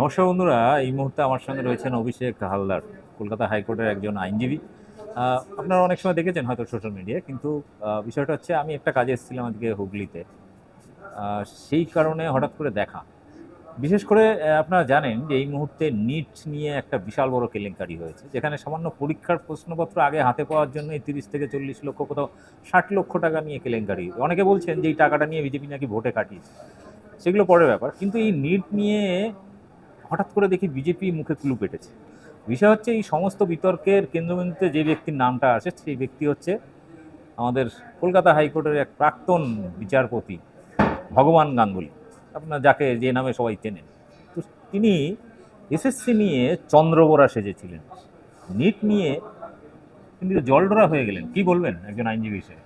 নমস্কার বন্ধুরা, এই মুহূর্তে আমার সঙ্গে রয়েছেন অভিষেক হালদার, কলকাতা হাইকোর্টের একজন আইনজীবী। আপনারা অনেক সময় দেখেছেন হয়তো সোশ্যাল মিডিয়ায়, কিন্তু বিষয়টা হচ্ছে আমি একটা কাজে এসেছিলাম আজকে হুগলিতে। সেই কারণে হঠাৎ করে দেখা। বিশেষ করে আপনারা জানেন যে এই মুহূর্তে নিট নিয়ে একটা বিশাল বড় কেলেঙ্কারি হয়েছে, যেখানে সামান্য পরীক্ষার প্রশ্নপত্র আগে হাতে পাওয়ার জন্য তিরিশ থেকে চল্লিশ লক্ষ, কোথাও ষাট লক্ষ টাকা নিয়ে কেলেঙ্কারি। অনেকে বলছেন যে এই টাকাটা নিয়ে বিজেপি নাকি ভোটে কাটিয়েছে। সেগুলো পরের ব্যাপার। কিন্তু এই নিট নিয়ে হঠাৎ করে দেখি বিজেপি মুখে কুলু পেটেছে। বিষয় হচ্ছে এই সমস্ত বিতর্কের কেন্দ্রবিন্দুতে যে ব্যক্তির নামটা আসে সেই ব্যক্তি হচ্ছে আমাদের কলকাতা হাইকোর্টের এক প্রাক্তন বিচারপতি ভগবান গাঙ্গুলি। আপনার যাকে যে নামে সবাই চেনেন। তো তিনি এসএসসি নিয়ে চন্দ্রবোরা সেজেছিলেন। নিট নিয়ে কিন্তু জলডোরা হয়ে গেলেন। কি বলবেন একজন আইনজীবী হিসেবে?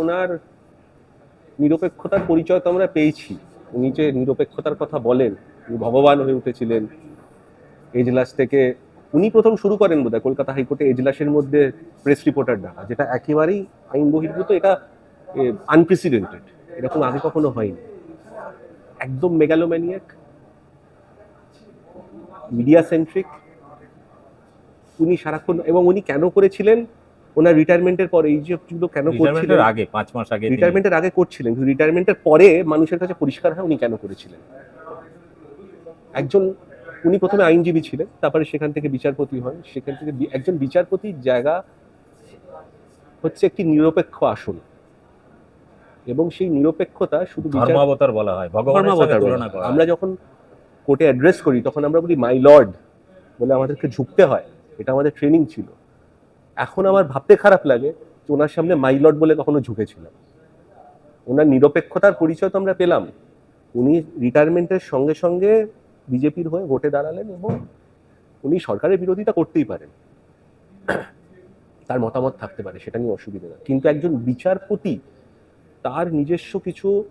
ওনার নিরপেক্ষতার পরিচয় তো আমরা পেয়েছি। উনি যে নিরপেক্ষতার কথা বলেন উনি ভগবান হয়ে উঠেছিলেন। এজলাস থেকে উনি প্রথম শুরু করেন বোধহয় কলকাতা হাইকোর্টে এজলাসের মধ্যে প্রেস রিপোর্টার ডাকা যেটা একেবারেই আইন বহির্ভূত এটা আনপ্রেসিডেন্টেড এরকম আগে কখনো হয়নি। একদম মেগালোম্যানিয়াক মিডিয়া সেন্ট্রিক উনি সারাক্ষণ এবং উনি কেন করেছিলেন? ওনার রিটায়ারমেন্টের পরে এই যে কেন করছিলেন? রিটায়ারমেন্টের আগে পাঁচ মাস আগে রিটায়ারমেন্টের আগে করছিলেন কিন্তু রিটায়ারমেন্টের পরে মানুষের কাছে পরিষ্কার হয় উনি কেন করেছিলেন? একজন উনি প্রথমে আইনজীবী ছিলেন তারপরে সেখান থেকে বিচারপতি হন। সেখান থেকে একজন বিচারপতির জায়গা হচ্ছে একটি নিরপেক্ষ আসন। এবং সেই নিরপেক্ষতা শুধু ধর্মাবতার বলা হয় ভগবানের তুলনা করা আমরা যখন কোর্টে অ্যাড্রেস করি তখন আমরা বলি মাই লর্ড বলে আমাদেরকে ঝুঁকতে হয়। এটা আমাদের ট্রেনিং ছিল। এখন আমার ভাবতে খারাপ লাগে যে ওনার সামনে মাই লর্ড বলে কখনো ঝুঁকেছিলাম। ওনার নিরপেক্ষতার পরিচয় তো আমরা পেলাম। উনি রিটায়ারমেন্টের সঙ্গে সঙ্গে বিজেপির হয়ে ভোটে দাঁড়ালেন এবং উনি সরকারের বিরোধিতা করতেই পারেন। তার মতামত থাকতে পারে, সেটা নিয়ে অসুবিধা না কিন্তু একজন বিচারপতি, তার নিজস্ব কিছু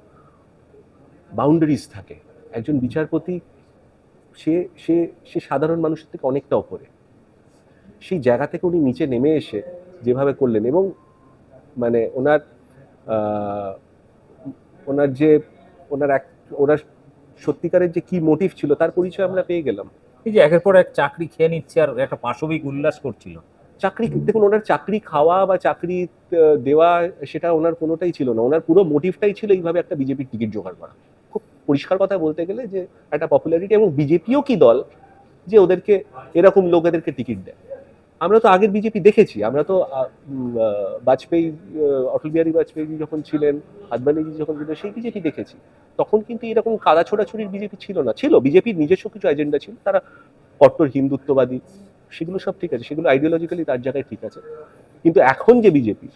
বাউন্ডারিজ থাকে। একজন বিচারপতি, সে সে সে সাধারণ মানুষের থেকে অনেকটা ওপরে। সেই জায়গা থেকে উনি নিচে নেমে এসে যেভাবে করলেন এবং মানে ওনার ওনার যে, ওনার এক, ওনার সত্যিকারের যে কি মোটিভ ছিল তার পরিচয় আমরা পেয়ে গেলাম। এই যে একের পর এক চাকরি খেয়ে নিচ্ছে আর একটা পাশবিক উল্লাস করছিল। চাকরি দেখুন ওনার চাকরি খাওয়া বা চাকরি দেওয়া সেটা ওনার কোনোটাই ছিল না। ওনার পুরো মোটিভটাই ছিল এইভাবে একটা বিজেপির টিকিট জোগাড় করা। খুব পরিষ্কার কথা বলতে গেলে যে একটা পপুলারিটি এবং বিজেপিও কি দল যে ওদেরকে এরকম লোকেদেরকে টিকিট দেয়? আমরা তো আগের বিজেপি দেখেছি। আমরা তো বাজপেয়ী অটল বিহারী বাজপেয়ী যখন ছিলেন আদবানিজি যখন ছিলেন, সেই বিজেপি দেখেছি। তখন কিন্তু এরকম কাদা ছোড়াছুড়ির বিজেপি ছিল না। ছিল, বিজেপির নিজস্ব কিছু এজেন্ডা ছিল। তারা কট্টর, হিন্দুত্ববাদী, সেগুলো সব ঠিক আছে, সেগুলো আইডিওলজিক্যালি তার জায়গায় ঠিক আছে। কিন্তু এখন যে বিজেপি,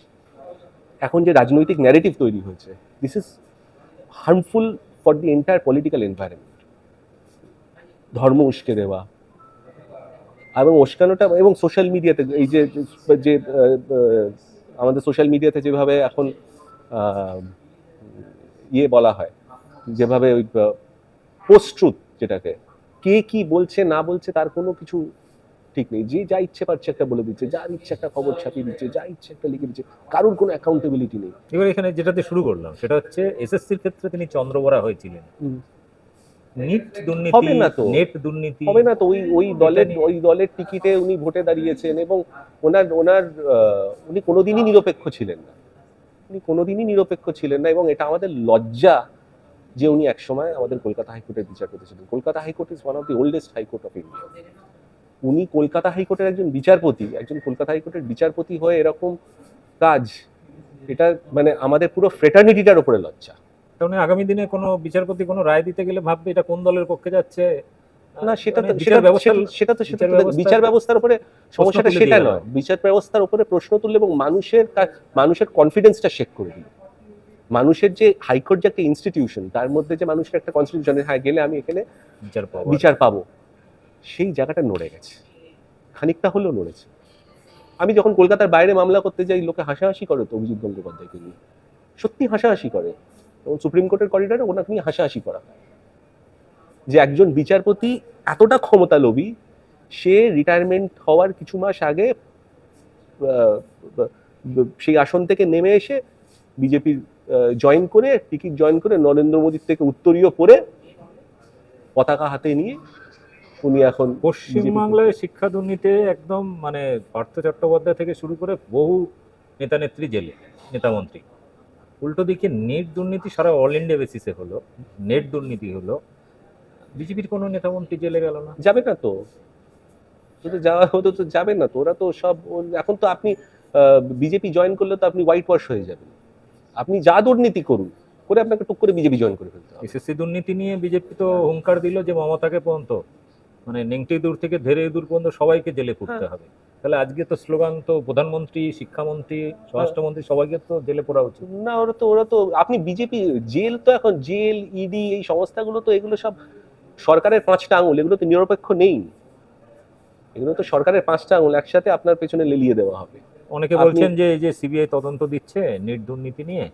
এখন যে রাজনৈতিক ন্যারেটিভ তৈরি হয়েছে this is harmful for the entire political environment ধর্ম উস্কে দেওয়া এবং উস্কানোটা এবং সোশ্যাল মিডিয়াতে এই যে যে আমাদের সোশ্যাল মিডিয়াতে যেভাবে এখন ইয়ে বলা হয় যেভাবে ওই পোস্ট ট্রুথ যেটাকে কে কি বলছে না বলছে তার কোনো কিছু ঠিক নেই। যে যা ইচ্ছে পারছে একটা বলে দিচ্ছে যার ইচ্ছে একটা খবর ছাপিয়ে দিচ্ছে যা ইচ্ছে একটা লিখে দিচ্ছে কারোর কোনো অ্যাকাউন্টেবিলিটি নেই। এবার এখানে যেটাতে শুরু করলাম সেটা হচ্ছে এসএসসির ক্ষেত্রে তিনি চন্দ্রবরা হয়েছিলেন। নিট দুর্নীতি হবে না তো। নেট দুর্নীতি হবে না তো। ওই ওই দলের ওই দলের টিকিটে উনি ভোটে দাঁড়িয়েছেন এবং ওনার ওনার উনি কোনোদিনই নিরপেক্ষ ছিলেন না। উনি কোনোদিনই নিরপেক্ষ ছিলেন না এবং এটা আমাদের লজ্জা যে উনি একসময় আমাদের কলকাতা হাইকোর্টের বিচারপতি ছিলেন। Kolkata high court is one of the oldest high court of India উনি কলকাতা হাইকোর্টের একজন বিচারপতি একজন কলকাতা হাইকোর্টের বিচারপতি হয়ে এরকম কাজ এটা মানে আমাদের পুরো ফ্রেটার্নিটিটার উপরে লজ্জা। কারণ আগামী দিনে কোনো বিচারপতি কোনো রায় দিতে গেলে ভাববে এটা কোন দলের পক্ষে যাচ্ছে। না সেটা তো মানে সেটা বিচার ব্যবস্থা সেটা- তো সেটা বিচার তো ব্যবস্থা- বিচার ব্যবস্থার উপরে সমস্যাটা সেটা নয়। বিচার ব্যবস্থার উপরে প্রশ্ন তুললে এবং মানুষের মানুষের কনফিডেন্সটা শেক করে দিল। মানুষের যে হাইকোর্ট যে একটা ইনস্টিটিউশন তার মধ্যে যে মানুষের একটা কনস্টিটিউশন হ্যাঁ গেলে আমি এখানে বিচার পাওয়া বিচার পাবো। সেই জায়গাটা নড়ে গেছে। খানিকটা হলেও নড়েছে। আমি যখন কলকাতার বাইরে মামলা করতে যাই লোকে হাসাহাসি করে তো অভিজিৎ গঙ্গোপাধ্যায়কে নিয়ে। সত্যি হাসাহাসি করে। এবং সুপ্রিম কোর্টের করিডোরে ওনাকে নিয়ে হাসাহাসি করা। যে একজন বিচারপতি এতটা ক্ষমতা লোভী সে রিটায়ারমেন্ট হওয়ার কিছু মাস আগে সেই আসন থেকে নেমে এসে বিজেপির জয়েন করে টিকিট জয়েন করে নরেন্দ্র মোদীর থেকে উত্তরীয় পরে পতাকা হাতে নিয়ে উনি এখন পশ্চিমবাংলায় শিক্ষা দুর্নীতি একদম মানে পার্থ চট্টোপাধ্যায় থেকে শুরু করে বহু নেতা নেত্রী জেলে, নেতামন্ত্রী উল্টো দিকে নেট দুর্নীতি সারা অল ইন্ডিয়া বেসিসে হলো। নেট দুর্নীতি হলো। বিজেপির কোনো নেতামন্ত্রী জেলে গেল না। যাবে না তো। তো যাওয়া হতো তো যাবে না তো। ওরা তো সব এখন তো আপনি বিজেপি জয়েন করলে তো আপনি হোয়াইট ওয়াশ হয়ে যাবেন। আপনি যা দুর্নীতি করুন করে আপনাকে টুক করে বিজেপি জয়েন করে ফেলতে হবে। এসএসসি দুর্নীতি নিয়ে বিজেপি তো হুঙ্কার দিল যে মমতাকে পর্যন্ত মানে নেংটি দূর থেকে ধেরে দূর পর্যন্ত সবাইকে জেলে পুড়তে হবে। তাহলে আজকে তো স্লোগান তো প্রধানমন্ত্রী শিক্ষামন্ত্রী স্বরাষ্ট্রমন্ত্রী সবাইকে তো জেলে পড়া উচিত। না ওরা তো ওরা তো আপনি বিজেপি জেল তো এখন জেল ইডি এই সংস্থাগুলো তো এগুলো সব সরকারের পাঁচটা আঙুল এগুলো তো নিরপেক্ষ নেই। এগুলো তো সরকারের পাঁচটা আঙুল একসাথে আপনার পেছনে লেলিয়ে দেওয়া হবে। অনেকে বলছেন যে এই যে সিবিআই তদন্ত দিচ্ছে নেট দুর্নীতি নিয়ে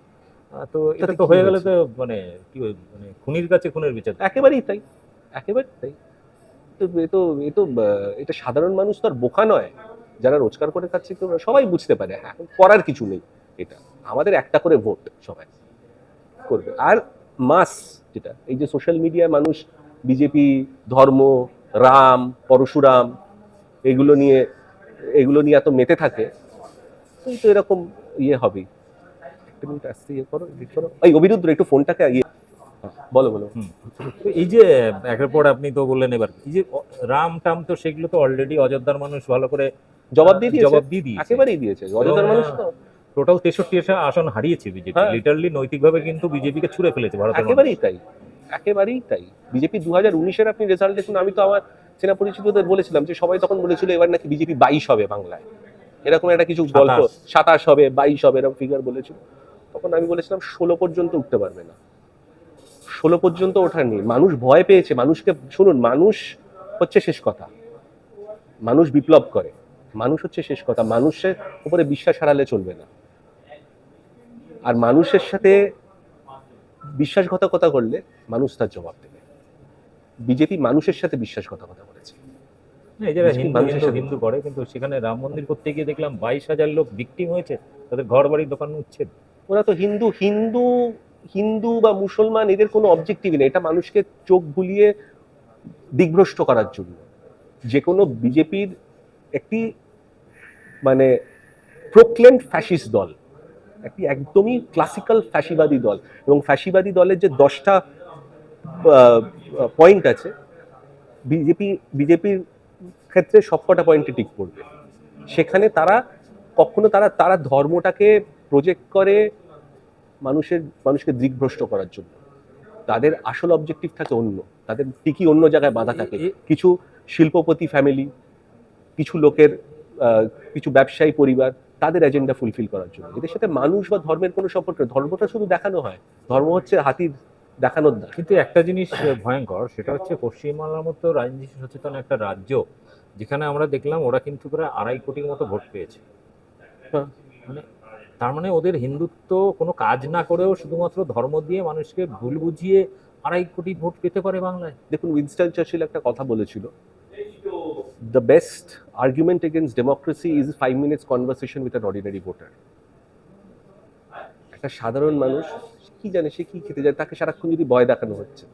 তো এটা তো হয়ে গেলে তো মানে কি মানে খুনির কাছে খুনের বিচার। একেবারেই তাই একেবারেই তাই। তো এ তো এ তো এটা সাধারণ মানুষ তো আর বোকা নয়। যারা রোজগার করে খাচ্ছে তো সবাই বুঝতে পারে হ্যাঁ করার কিছু নেই এটা। আমাদের একটা করে ভোট সবাই করবে। আর মাস যেটা, এই যে সোশ্যাল মিডিয়ায় মানুষ বিজেপি ধর্ম, রাম, পরশুরাম, এগুলো নিয়ে এগুলো নিয়ে এত মেতে থাকে তো এরকম ইয়ে হবেই। ইয়ে করো এই একটু ফোনটাকে বলো বলো। এই যে, একের পর আপনি তো বললেন এবার, এই যে রাম টাম তো সেগুলো তো অলরেডি অযোধ্যার মানুষ ভালো করে জবাব দিয়ে দিয়েছে? জবাব দিয়ে দিয়েছে। একেবারেই দিয়েছে। অযোধ্যার মানুষ তো টোটাল তেষট্টি আসন হারিয়েছে বিজেপি। হ্যাঁ। লিটারলি নৈতিকভাবে কিন্তু বিজেপিকে ছুড়ে ফেলেছে মানুষ। একেবারেই তাই। একেবারেই তাই। বিজেপি দু হাজার উনিশের আপনি রেজাল্ট দেখুন আমি তো আমার চেনা পরিচিতদের বলেছিলাম যে সবাই তখন বলেছিল এবার নাকি বিজেপি বাইশ হবে বাংলায়। এরকম একটা কিছু গল্প সাতাশ হবে বাইশ হবে এরকম ফিগার বলেছিল। তখন আমি বলেছিলাম ষোলো পর্যন্ত উঠতে পারবে না। ষোলো পর্যন্ত ওঠার নেই। মানুষ ভয় পেয়েছে। মানুষকে শুনুন মানুষ হচ্ছে শেষ কথা। মানুষ বিপ্লব করে। মানুষ হচ্ছে শেষ কথা। মানুষের উপরে বিশ্বাস হারালে চলবে না। আর মানুষের সাথে বিশ্বাসঘাতকতা করলে মানুষ তার জবাব দেবে। বিজেপি মানুষের সাথে বিশ্বাসঘাতকতা করেছে। হিন্দু করে কিন্তু সেখানে রাম মন্দির করতে গিয়ে দেখলাম বাইশ হাজার লোক ভিকটিম হয়েছে তাদের ঘর বাড়ি দোকান উচ্ছেদ ওরা তো হিন্দু হিন্দু হিন্দু বা মুসলমান এদের কোনো অবজেক্টিভ নেই। এটা মানুষকে চোখ ভুলিয়ে দিগ্ভ্রষ্ট করার জন্য। যে কোনো বিজেপির একটি মানে প্রোক্লেম ফ্যাসিস্ট দল একটি একদমই ক্লাসিক্যাল ফ্যাসিবাদী দল এবং ফ্যাসিবাদী দলের যে দশটা পয়েন্ট আছে বিজেপি বিজেপির ক্ষেত্রে সবকটা পয়েন্টে টিক করবে সেখানে তারা কখনো তারা তারা ধর্মটাকে প্রজেক্ট করে মানুষের মানুষকে দিগ্ভ্রষ্ট করার জন্য। তাদের আসল অবজেক্টিভ থাকে অন্য তাদের ঠিকই অন্য জায়গায় বাধা থাকে। কিছু শিল্পপতি ফ্যামিলি কিছু লোকের কিছু ব্যবসায়ী পরিবার তাদের এজেন্ডা ফুলফিল করার জন্য। এদের সাথে মানুষ বা ধর্মের কোনো সম্পর্ক ধর্মটা শুধু দেখানো হয়। ধর্ম হচ্ছে হাতির দেখানোর দ্বার। কিন্তু একটা জিনিস ভয়ঙ্কর সেটা হচ্ছে পশ্চিমবাংলার মতো রাজনীতি সচেতন একটা রাজ্য যেখানে আমরা দেখলাম ওরা কিন্তু প্রায় আড়াই কোটির মতো ভোট পেয়েছে। হ্যাঁ। মানে তার মানে ওদের হিন্দুত্ব কোনো কাজ না করেও শুধুমাত্র ধর্ম দিয়ে মানুষকে ভুল বুঝিয়ে আড়াই কোটি ভোট পেতে পারে বাংলায়। দেখুন উইনস্টন চার্চিল একটা কথা বলেছিল the best argument against democracy is five minutes conversation with an ordinary voter একটা সাধারণ মানুষ কি জানে, সে কি খেতে যায়? তাকে সারাক্ষণ যদি ভয় দেখানো হচ্ছে।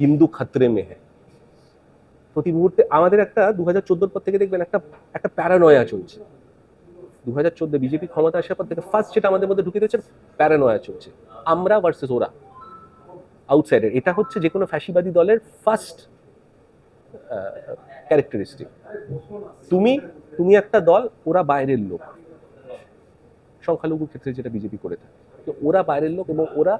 হিন্দু খাতরে মেহে। প্রতি মুহূর্তে আমাদের একটা দু হাজার চোদ্দোর পর থেকে দেখবেন একটা একটা প্যারানয়া চলছে। দু হাজার চোদ্দ বিজেপি ক্ষমতা আসার পর থেকে ফার্স্ট যেটা আমাদের মধ্যে ঢুকে দিয়েছে প্যারানয়া চলছে। আমরা ভার্সেস ওরা। আউটসাইডার এটা হচ্ছে যে কোনো ফ্যাসিবাদী দলের ফার্স্ট ক্যারেক্টারিস্টিক তুমি তুমি একটা দল, ওরা বাইরের লোক। সংখ্যালঘু ক্ষেত্রে যেটা বিজেপি করে থাকে। তো ওরা বাইরের লোক এবং ওরা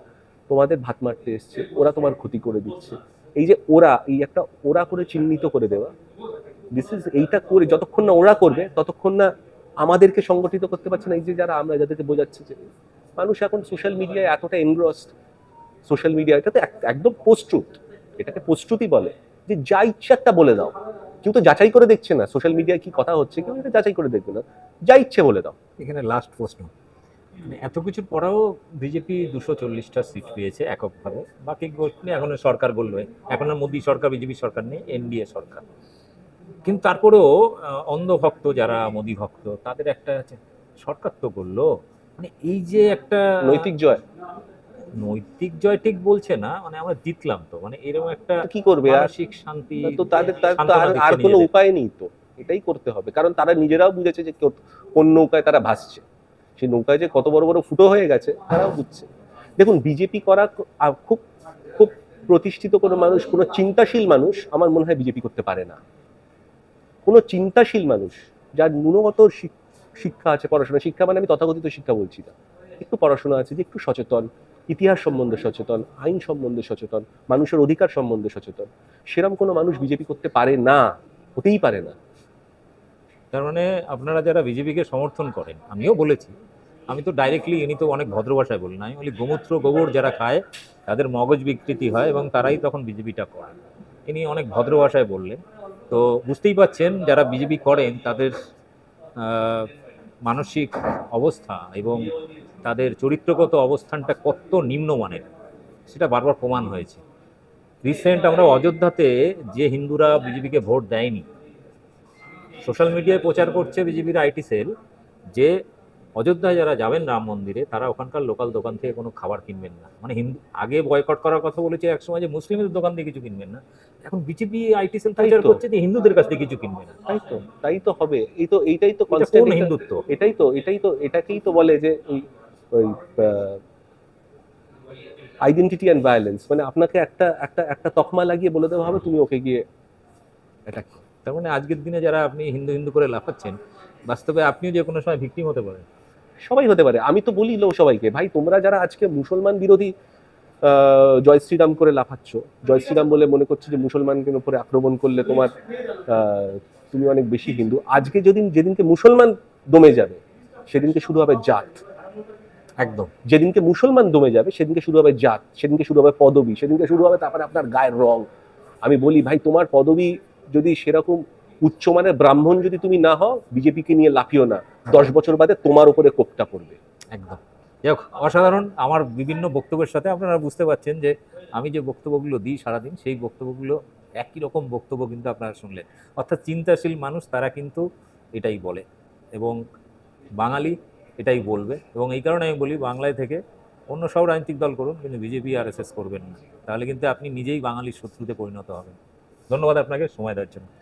তোমাদের ভাত মারতে এসছে, ওরা তোমার ক্ষতি করে দিচ্ছে। এই যে ওরা, এই একটা ওরা করে চিহ্নিত করে দেওয়া দিস ইজ এইটা করে, যতক্ষণ না ওরা করবে, ততক্ষণ না আমাদেরকে সংগঠিত করতে পারছে না। এই যে যারা আমরা যাদেরকে বোঝাচ্ছে যে মানুষ এখন সোশ্যাল মিডিয়ায় এতটা এনগ্রসড সোশ্যাল মিডিয়া এটা তো এক- একদম পোস্ট্রুথ এটাকে পোস্ট্রুথই বলে। যে যা ইচ্ছা একটা বলে দাও। কেউ তো যাচাই করে দেখছে না সোশ্যাল মিডিয়ায় কি কথা হচ্ছে কেউ এটা যাচাই করে দেখবে না। যা ইচ্ছে বলে দাও। এখানে লাস্ট প্রশ্ন। মানে এত কিছুর পরেও বিজেপি দুশো চল্লিশটা সিট পেয়েছে এককভাবে। বাকি গোষ্ঠী এখন সরকার বলল এখন আর মোদী সরকার বিজেপি সরকার নেই এনডিএ সরকার। কিন্তু তারপরেও আহ, অন্ধ ভক্ত যারা মোদী ভক্ত তাদের একটা সরকার তো করল। মানে এই যে একটা নৈতিক জয়। নৈতিক জয় ঠিক বলছে না মানে আমরা জিতলাম তো মানে এরকম একটা কি করবে মানসিক শান্তি তো তাদের আর কোনো উপায় নেই তো এটাই করতে হবে কারণ তারা নিজেরাও বুঝেছে যে কোন নৌকায় তারা ভাসছে। সেই নৌকায় যে কত বড় বড় ফুটো হয়ে গেছে তারাও বুঝছে। দেখুন বিজেপি করা খুব খুব প্রতিষ্ঠিত কোনো মানুষ কোনো চিন্তাশীল মানুষ আমার মনে হয় বিজেপি করতে পারে না। কোনো চিন্তাশীল মানুষ যার শিক- শিক্ষা আছে পড়াশোনা শিক্ষা মানে আমি তথাকথিত শিক্ষা বলছি না। একটু পড়াশোনা আছে যে একটু সচেতন ইতিহাস সম্বন্ধে সচেতন, আইন সম্বন্ধে সচেতন, মানুষের অধিকার সম্বন্ধে সচেতন। সেরকম কোনো মানুষ বিজেপি করতে পারে না, হতেই পারে না। তার মানে আপনারা যারা বিজেপিকে সমর্থন করেন, আমিও বলেছি, আমি তো ডাইরেক্টলি ইনি তো অনেক ভদ্র ভাষায় বলি না, আমি বলি গোমূত্র গোবর যারা খায়, তাদের মগজ বিকৃতি হয় এবং তারাই তখন বিজেপিটা করে ইনি অনেক ভদ্র ভাষায় বললেন। তো বুঝতেই পাচ্ছেন, যারা বিজেপি করেন, তাদের মানসিক অবস্থা এবং তাদের চরিত্রগত অবস্থানটা কত নিম্নমানের সেটা বারবার প্রমাণ হয়েছে। রিসেন্ট আমরা অযোধ্যাতে যে হিন্দুরা বিজেপিকে ভোট দেয়নি সোশ্যাল মিডিয়ায় প্রচার করছে বিজেপির আইটি সেল যে অযোধ্যায় যারা যাবেন রাম মন্দিরে তারা ওখানকার লোকাল দোকান থেকে কোনো খাবার কিনবেন না। মানে হিন্দু আগে বয়কট করার কথা বলেছে একসময় যে মুসলিমদের দোকান থেকে কিছু কিনবেন না। এখন বিজেপি আইটি সেল প্রচার করছে যে হিন্দুদের কাছ থেকে কিছু কিনবে না। তাই তো তাই তো হবে। এই তো এইটাই তো হিন্দুত্ব? এটাই তো এটাই তো এটাকেই তো বলে যে ওই আইডেন্টিটি অ্যান্ড ভায়োলেন্স মানে আপনাকে একটা একটা একটা তকমা লাগিয়ে বলে দেওয়া হবে তুমি ওকে গিয়ে অ্যাটাক তার মানে আজকের দিনে যারা আপনি হিন্দু হিন্দু করে লাফাচ্ছেন বাস্তবে আপনিও যে কোনো সময় ভিকটিম হতে পারেন। সবাই হতে পারে আমি তো বলি লো সবাইকে ভাই তোমরা যারা আজকে মুসলমান বিরোধী জয় শ্রীরাম করে লাফাচ্ছ জয় শ্রীরাম বলে মনে করছ যে মুসলমানদের উপরে আক্রমণ করলে তোমার তুমি অনেক বেশি হিন্দু। আজকে যেদিন যেদিনকে মুসলমান দমে যাবে সেদিনকে শুরু হবে জাত। একদম। যেদিনকে মুসলমান দমে যাবে সেদিনকে শুরু হবে জাত সেদিনকে শুরু হবে পদবি সেদিনকে শুরু হবে তারপরে আপনার গায়ের রং। আমি বলি ভাই তোমার পদবি যদি সেরকম উচ্চমানের ব্রাহ্মণ যদি তুমি না হও বিজেপিকে নিয়ে লাফিও না। দশ বছর বাদে তোমার উপরে কোপটা পড়বে। একদম। যাই হোক অসাধারণ। আমার বিভিন্ন বক্তব্যের সাথে আপনারা বুঝতে পারছেন যে আমি যে বক্তব্যগুলো দিই সারাদিন সেই বক্তব্যগুলো একই রকম বক্তব্য কিন্তু আপনারা শুনলেন। অর্থাৎ চিন্তাশীল মানুষ তারা কিন্তু এটাই বলে। এবং বাঙালি এটাই বলবে। এবং এই কারণে আমি বলি, বাংলায় থেকে অন্য সব রাজনৈতিক দল করুন, কিন্তু বিজেপি আর এস করবেন না। তাহলে কিন্তু আপনি নিজেই বাঙালির শত্রুতে পরিণত হবেন। ধন্যবাদ আপনাকে, সময় দেওয়ার জন্য।